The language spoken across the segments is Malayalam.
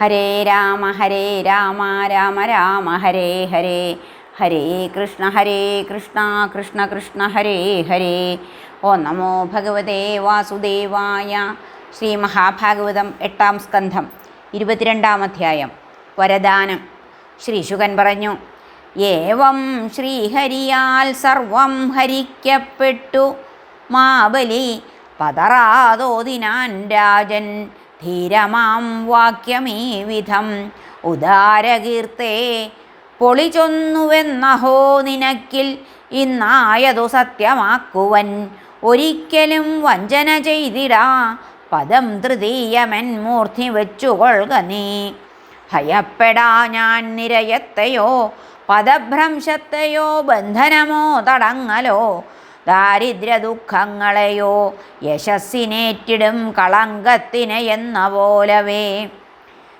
ഹരേ രാമ ഹരേ രാമ രാമ രാമ ഹരേ ഹരേ. ഹരേ കൃഷ്ണ ഹരേ കൃഷ്ണ കൃഷ്ണ കൃഷ്ണ ഹരേ ഹരേ. ഓ നമോ ഭഗവതേ വാസുദേവായ ശ്രീ മഹാഭാഗവതം എട്ടാം സ്കന്ധം ഇരുപത്തിരണ്ടാം അധ്യായം വരദാനം. ശ്രീശുകൻ പറഞ്ഞു ഏവം ശ്രീഹരിയാൽ സർവം ഹരിക്കപ്പെട്ടു. മാബലി പതറാതോതിനാൻ രാജൻ ധീരമാം വാക്യമീ വിധം ഉദാരകീർത്തേ പൊളിചൊന്നുവെന്നഹോ നിനക്കിൽ ഇന്നായതു സത്യമാക്കുവൻ. ഒരിക്കലും വഞ്ചന ചെയ്തിടാ പദം തൃതീയമൻ മൂർത്തി വെച്ചുകൊള്ളുക നീ. ഭയപ്പെടാ ഞാൻ നിരയത്തെയോ പദഭ്രംശത്തെയോ ബന്ധനമോ തടങ്ങലോ ദാരിദ്ര്യ ദുഃഖങ്ങളെയോ യശസ്സിനേറ്റിടും കളങ്കത്തിന് എന്ന പോലവേ.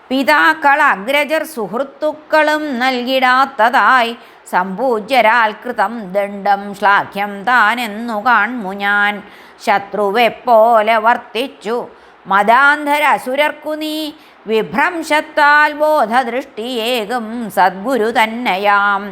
പിതാക്കൾ അഗ്രജർ സുഹൃത്തുക്കളും നൽകിടാത്തതായി സമ്പൂജ്യരാൽ കൃതം ദണ്ഡം ശ്ലാഘ്യം താനെന്നു കാൺമു ഞാൻ. ശത്രുവെപ്പോലെ വർത്തിച്ചു. മതാന്ധര അസുരർക്കു നീ വിഭ്രംശത്താൽ ബോധദൃഷ്ടിയേകും സദ്ഗുരു തന്നെയാം.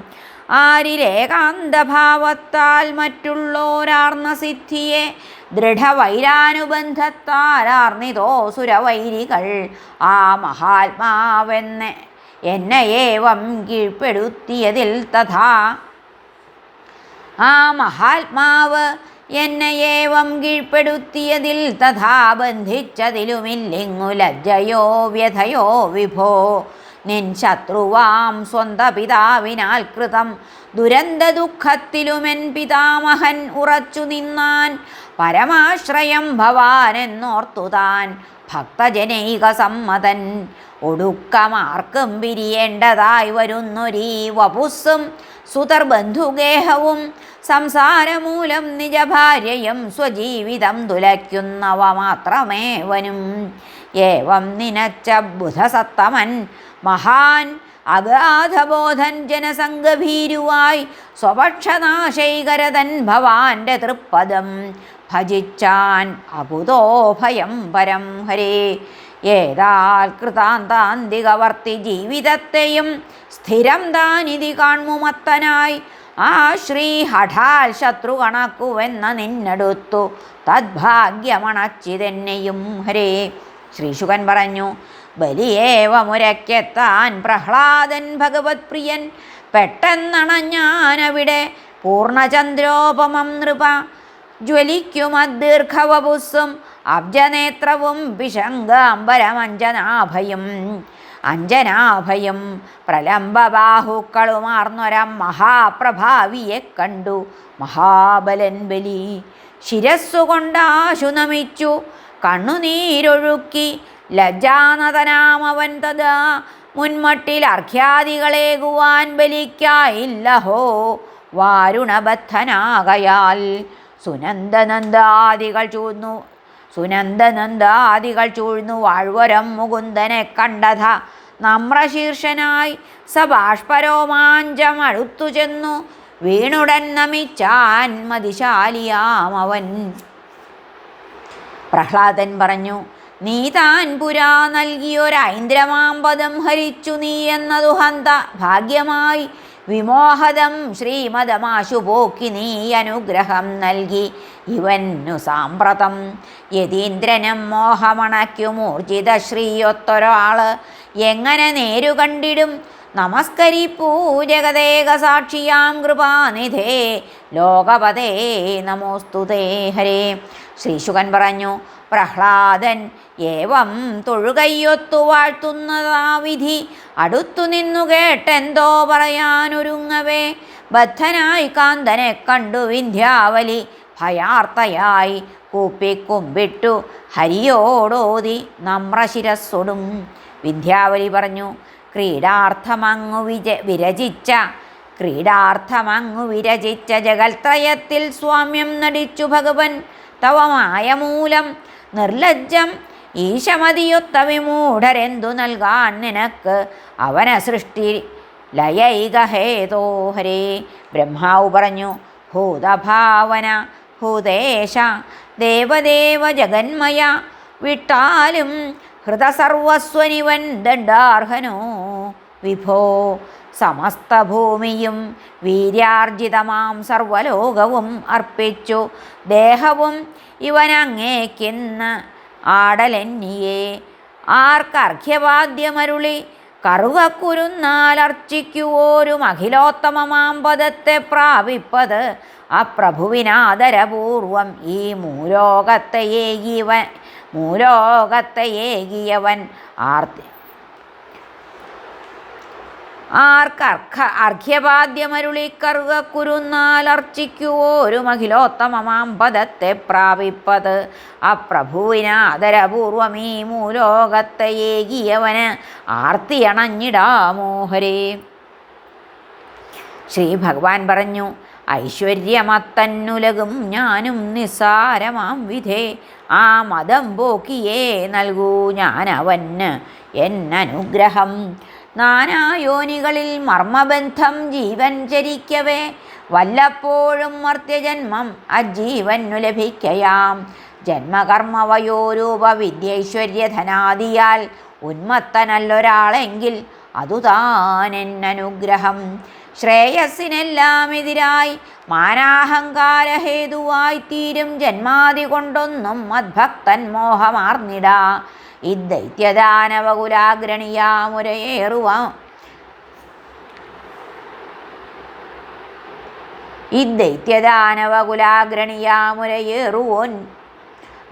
ആരിലേകാന്തഭാവത്താൽ മറ്റുള്ളോരാർന്ന സിദ്ധിയെ ദൃഢവൈരാനുബന്ധത്താലാർന്നിതോ സുരവൈരികൾ. ആ മഹാത്മാവെന്നെ എന്നെ ഏവം കീഴ്പ്പെടുത്തിയതിൽ തഥാ. ആ മഹാത്മാവ് എന്നെ ഏവം കീഴ്പ്പെടുത്തിയതിൽ തഥാ. ബന്ധിച്ചതിലുമില്ലിങ്ങു ലജ്ജയോ വ്യഥയോ വിഭോ. നിൻ ശത്രുവാം സ്വന്ത പിതാവിനാൽ കൃതം. ദുരന്ത ദുഃഖത്തിലുമെൻ പിതാമഹൻ ഉറച്ചു നിന്നാൻ പരമാശ്രയം ഭവാനെന്നോർത്തു താൻ ഭക്തജനൈക സമ്മതൻ ഒടുക്കമാർക്കും പിരിയേണ്ടതായി വരുന്നൊരീ വപുസ്സും സുതർ ബന്ധുഗേഹവും സംസാരമൂലം നിജഭാര്യയും സ്വജീവിതം തുലയ്ക്കുന്നവ മാത്രമേവനും. ഏവം നിനച്ച ബുധസത്തമൻ മഹാൻ അഗാധബോധൻ ജനസംഗഭീരുവായി സ്വപക്ഷനാശൈകരതൻ ഭവാന്റെ തൃപ്പദം ഭജിച്ചാൻ ഭയം പരം ഹരേ. ഏതാൽ കൃതാന്താന്തികവർത്തി ജീവിതത്തെയും സ്ഥിരം താനിതി കാൺമുമത്തനായി ആ ശ്രീ ഹഠാൽ ശത്രു കണക്കുവെന്ന നിന്നെടുത്തു തദ്ഭാഗ്യമണച്ചിതെന്നെയും ഹരേ. ശ്രീശുകൻ പറഞ്ഞു ബലിയേവമുരക്കെത്താൻ പ്രഹ്ലാദൻ ഭഗവത് പ്രിയൻ പെട്ടെന്നണഞ്ഞാനവിടെ പൂർണചന്ദ്രോപമം നൃപ ജ്വലിക്കുമദീർഘവപുസ്സും അബ്ജനേത്രവും പിശങ്കാംബരമഞ്ജനാഭയും അഞ്ജനാഭയും പ്രലംബബാഹുക്കളുമാർന്നൊരം മഹാപ്രഭാവിയെ കണ്ടു. മഹാബലൻ ബലി ശിരസ്സുകൊണ്ടാശു നമിച്ചു. കണ്ണുനീരൊഴുക്കി ലജ്ജാനതനാമവൻ തഥാ. മുൻമട്ടിൽ അർഘ്യാദികളേകുവാൻ ബലിക്കായില്ലഹോ. വാരുണബദ്ധനാകയാൽ സുനന്ദനന്ദാദികൾ ചൂന്നു സുനന്ദനന്ദാദികൾ ചൂഴ്ന്നു വാഴ്വരം മുകുന്ദനെ കണ്ടത. നമ്രശീർഷനായി സബാഷ്പരോമാഞ്ചം അടുത്തു ചെന്നു വീണുടൻ നമിച്ചാൻ മതിശാലിയാമവൻ. പ്രഹ്ലാദൻ പറഞ്ഞു നീ താൻ പുരാ നൽകിയൊരൈന്ദ്രമാമ്പദം ഹരിച്ചു നീ എന്നതു ഹന്ത. ഭാഗ്യമായി വിമോഹതം ശ്രീമതമാശു പോക്കി നീ അനുഗ്രഹം നൽകി. ഇവന്നു സാമ്പ്രതം. യതീന്ദ്രനും മോഹമണയ്ക്കുമൂർജിത ശ്രീയൊത്തൊരാൾ എങ്ങനെ നേരു കണ്ടിടും? നമസ്കരിപ്പൂ ജഗദേക സാക്ഷിയാം കൃപാനിധേ. ലോകപതേ നമോസ്തുതേ ഹരേ. ശ്രീശുകൻ പറഞ്ഞു പ്രഹ്ലാദൻ ഏവം തൊഴുകയ്യൊത്തു വാഴ്ത്തുന്നതാ വിധി. അടുത്തു നിന്നു കേട്ടെന്തോ പറയാനൊരുങ്ങവേ. ബദ്ധനായി കാന്തനെ കണ്ടു വിന്ധ്യാവലി. ഭയാർത്തയായി കൂപ്പിക്കുമ്പിട്ടു. ഹരിയോടോതി നമ്രശിരസ്സൊടും വിന്ധ്യാവലി പറഞ്ഞു ക്രീഡാർത്ഥമങ്ങു വിജ വിരചിച്ച ക്രീഡാർത്ഥമങ്ങു വിരചിച്ച ജഗൽത്രയത്തിൽ സ്വാമ്യം നടിച്ചു ഭഗവൻ. തവ മായമൂലം നിർലജ്ജം ഈശമതിയൊത്ത വിമൂഢരെന്തു നൽകാൻ നിനക്ക്? അവന സൃഷ്ടി ലയൈകഹേതോ ഹരേ. ബ്രഹ്മാവ് പറഞ്ഞു ഭൂതഭാവന ഭൂതേശ ദേവദേവ ജഗന്മയ വിട്ടാലും ഹൃതസർവസ്വനിവൻ ദണ്ഡാർഹനോ. വിഭോ സമസ്തഭൂമിയും വീര്യാർജിതമാം സർവലോകവും അർപ്പിച്ചു. ദേഹവും ഇവനങ്ങേക്കിന്ന് ആടലെന്നിയെ ആർക്കർഘ്യവാദ്യമരുളി. കറുകക്കുരുന്നാലർച്ചിക്കുവോരും അഖിലോത്തമമാം പദത്തെ പ്രാപിപ്പത് അപ്രഭുവിനാദരപൂർവം ഈ മൂലോകത്തെ ഏകിയവൻ മൂലോകത്തെ ഏകിയവൻ ആർത്തി ആർക്കർഘ അർഘ്യപാദ്യമരുളി കുരുന്നാലർച്ചിക്കുവോരു മഹിലോത്തമമാം പദത്തെ പ്രാപിപ്പത്. അപ്രഭുവിനാദരപൂർവം ഈ മൂലോകത്തെ ഏകിയവന് ആർത്തിയണഞ്ഞിടാമോഹരേ ശ്രീ ഭഗവാൻ പറഞ്ഞു ഐശ്വര്യമത്തന്നുലകും ഞാനും നിസാരമാം വിധേ. ആ മതം പോക്കിയേ നൽകൂ ഞാനവന് എന്നനുഗ്രഹം. നാനായോനികളിൽ മർമ്മബന്ധം ജീവൻ ചരിക്കവേ. വല്ലപ്പോഴും മർത്യജന്മം അജീവനു ലഭിക്കയാം. ജന്മകർമ്മവയോരൂപ വിദ്യൈശ്വര്യധനാദിയാൽ ഉന്മത്തനല്ലൊരാളെങ്കിൽ അതുതാനെന്നനുഗ്രഹം ശ്രേയസ്സിനെല്ലാം എതിരായി മാനാഹങ്കാരഹേതുവായിത്തീരും ജന്മാതി കൊണ്ടൊന്നും മദ്ഭക്തൻ മോഹമാർന്നിടാ. ഇദ്ദൈത്യദാനവകുലാഗ്രണിയാമുരയേറുവ. ഇദ്ദൈത്യദാനവകുലാഗ്രണിയാമുരയേറുവോൻ.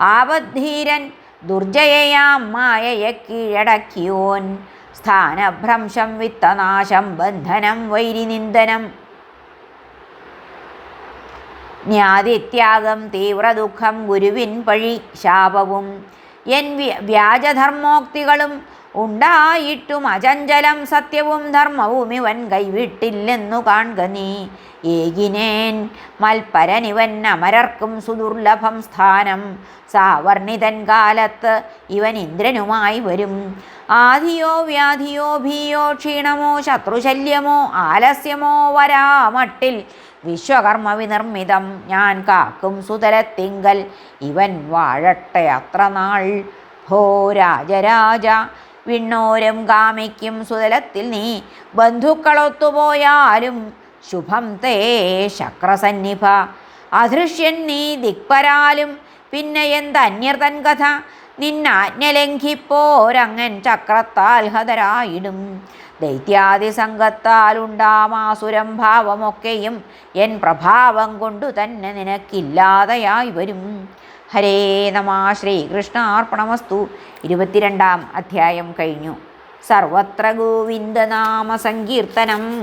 ആപദ്ധീരൻ ദുർജയയാം മായയെ കീഴടക്കിയോൻ. സ്ഥാനഭ്രംശം വിത്തനാശം ബന്ധനം വൈരിനിന്ദനം. ജ്ഞാതിത്യാഗം തീവ്രദുഃഖം ഗുരുവിൻ പഴി ശാപവും. എൻ വ്യാജധർമ്മോക്തികളും ഉണ്ടായിട്ടും അചഞ്ചലം സത്യവും ധർമ്മവും ഇവൻ കൈവിട്ടില്ലെന്നു കാൺക നീ. ഏകിനേൻ മൽപരനിവൻ അമരർക്കും സുദുർലഭം സ്ഥാനം. സാവർണിതൻ കാലത്ത് ഇവൻ ഇന്ദ്രനുമായി വരും. ആധിയോ വ്യാധിയോ ഭീയോ ക്ഷീണമോ ശത്രുശല്യമോ ആലസ്യമോ വരാമട്ടിൽ വിശ്വകർമ്മ വിനിർമ്മിതം ഞാൻ കാക്കും സുതരത്തിങ്കൽ ഇവൻ വാഴട്ടെ അത്ര നാൾ. ഹോ രാജരാജ വിണ്ണോരം കാമിക്കും സുതലത്തിൽ നീ. ബന്ധുക്കളൊത്തുപോയാലും ശുഭം തേ ശക്രസന്നിഭ. അധൃഷ്യൻ നീ ദിക്പരാലും. പിന്നെ എന്തന്യർ തൻ കഥ? നിന്നാജ്ഞ ലംഘിപ്പോരങ്ങൻ ചക്രത്താൽ ഹതരായിടും. ദൈത്യാദി സംഘത്താലുണ്ടാമാസുരം ഭാവമൊക്കെയും. എൻ പ്രഭാവം കൊണ്ടു തന്നെ നിനക്കില്ലാതെയായി വരും. ഹരേ നമ ശ്രീകൃഷ്ണാർപ്പണമസ്തു. ഇരുപത്തിരണ്ടാം അധ്യായം കഴിഞ്ഞു. സർവത്ര ഗോവിന്ദനാമ സങ്കീർത്തനം.